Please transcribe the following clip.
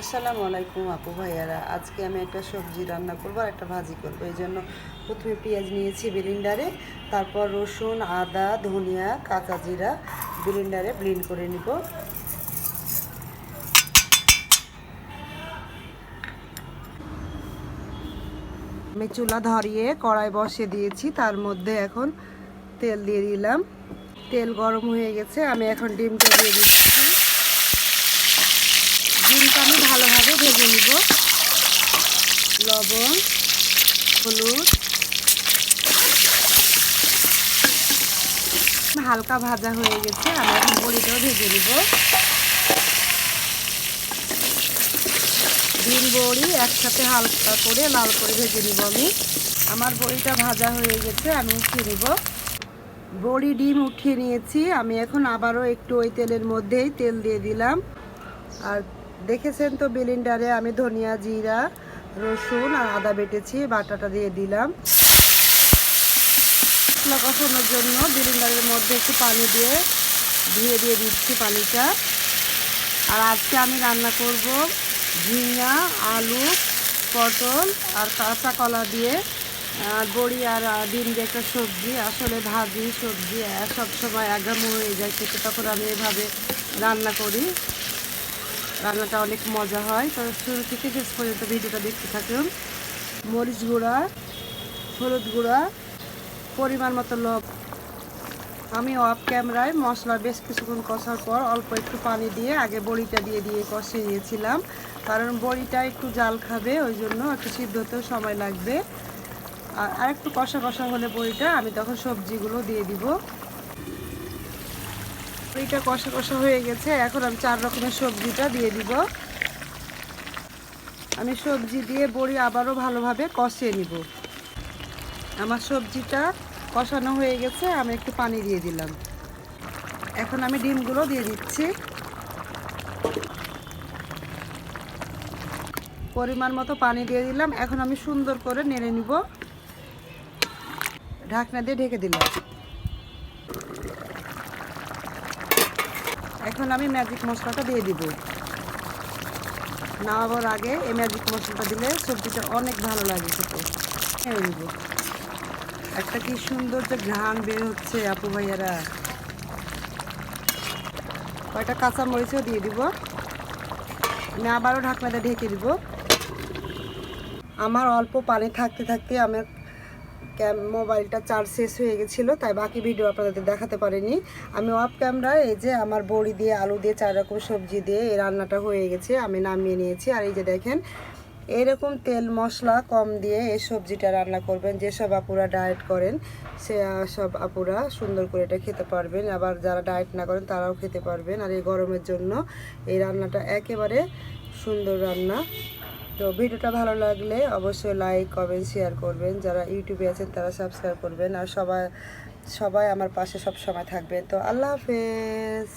আসসালামু আলাইকুম আপু ভাইয়ারা। আজকে আমি একটা সবজি রান্না করব আর একটা ভাজি করব। এই জন্য প্রথমে পেঁয়াজ নিয়েছি বিলিন্ডারে, তারপর রসুন, আদা, ধনিয়া, কাঁচা জিরা বিলিন্ডারে ব্লিন্ড করে নিব। আমি চুলা ধরিয়ে কড়াই বসিয়ে দিয়েছি, তার মধ্যে এখন তেল দিয়ে দিলাম। তেল গরম হয়ে গেছে, আমি এখন ডিমটা দিয়ে দিচ্ছি। ডিমটা আমি ভালোভাবে ভেজে নিব। লবণ, হলুদ। হালকা ভাজা হয়ে গেছে, আমি এখন বড়িটাও ভেজে নিব। ডিম, বড়ি একসাথে হালকা করে লাল করে ভেজে নিব আমি। আমার বড়িটা ভাজা হয়ে গেছে, আমি উঠিয়ে নিব। বড়ি ডিম উঠিয়ে নিয়েছি, আমি এখন আবারও একটু ওই তেলের মধ্যেই তেল দিয়ে দিলাম। আর দেখেছেন তো বিলিন্ডারে? আমি ধনিয়া জিরা রসুন আর আদা বেটেছি বাটাটা দিয়ে দিলাম। মশলা কষানোর জন্য বিলিন্ডারের মধ্যে একটু পানি দিয়ে ধুয়ে দিয়ে দিচ্ছি পানিটা। আর আজকে আমি রান্না করব ঝিঙা আলু পটল আর কাঁচা কলা দিয়ে। বড়ি আর ডিম দিয়ে একটা সবজি আসলে ভাজি সবজি আহ, সব সময় আগামো হয়ে যায় খেতে তখন আমি এভাবে রান্না করি। রান্নাটা অনেক মজা হয়। তো শুরু থেকে শেষ পর্যন্ত ভিডিওটা দেখতে থাকুন। মরিচ গুঁড়া, হলুদ গুঁড়া, পরিমাণ মতো লব। আমি অফ ক্যামেরায় মশলা বেশ কিছুক্ষণ কষার পর অল্প একটু পানি দিয়ে আগে বড়িটা দিয়ে দিয়ে কষিয়ে নিয়েছিলাম। কারণ বড়িটা একটু জাল খাবে, ওই জন্য একটু সিদ্ধ হতেও সময় লাগবে। আর আরেকটু কষা কষা হলে বড়িটা আমি তখন সবজিগুলো দিয়ে দিব। বড়িটা কষা কষা হয়ে গেছে। এখন আমি চার রকমের সবজিটা দিয়ে দিব। আমি সবজি দিয়ে বড়ি আবারও ভালোভাবে কষিয়ে নিব। আমার সবজিটা কষানো হয়ে গেছে, আমি একটু পানি দিয়ে দিলাম। এখন আমি ডিমগুলো দিয়ে দিচ্ছি। পরিমাণ মতো পানি দিয়ে দিলাম। এখন আমি সুন্দর করে নেড়ে নিব। ঢাকনা দিয়ে ঢেকে দিলাম। এখন আমি ম্যাজিক মশলাটা দিয়ে দিব। নামাবার আগে এই ম্যাজিক মশলাটা দিলে সবজিটা অনেক ভালো লাগে খেতে। নেড়ে নিব একটা কি সুন্দর যে ঘ্রাণ বের হচ্ছে আপু ভাইয়ারা। কয়টা কাঁচা মরিচও দিয়ে দিব। আমি আবারও ঢাকনাটা ঢেকে দিব। আমার অল্প পানি থাকতে থাকতে আমার মোবাইলটা চার্জ শেষ হয়ে গেছিল, তাই বাকি ভিডিও আপনাদের দেখাতে পারিনি। আমি অফ ক্যামেরায় এই যে আমার বড়ি দিয়ে আলু দিয়ে চার রকম সবজি দিয়ে এই রান্নাটা হয়ে গেছে, আমি নামিয়ে নিয়েছি। আর এই যে দেখেন, এরকম তেল মশলা কম দিয়ে এই সবজিটা রান্না করবেন, যেসব আপুরা ডায়েট করেন, সে সব আপুরা সুন্দর করে এটা খেতে পারবেন। আবার যারা ডায়েট না করেন, তারাও খেতে পারবেন। আর এই গরমের জন্য এই রান্নাটা একেবারে সুন্দর রান্না। তো ভিডিওটা ভালো লাগলে অবশ্যই লাইক কমেন্ট শেয়ার করবেন। যারা ইউটিউবে আছেন তারা সাবস্ক্রাইব করবেন। আর সবাই সবাই আমার পাশে সব সময় থাকবে তো আল্লাহ হাফেজ।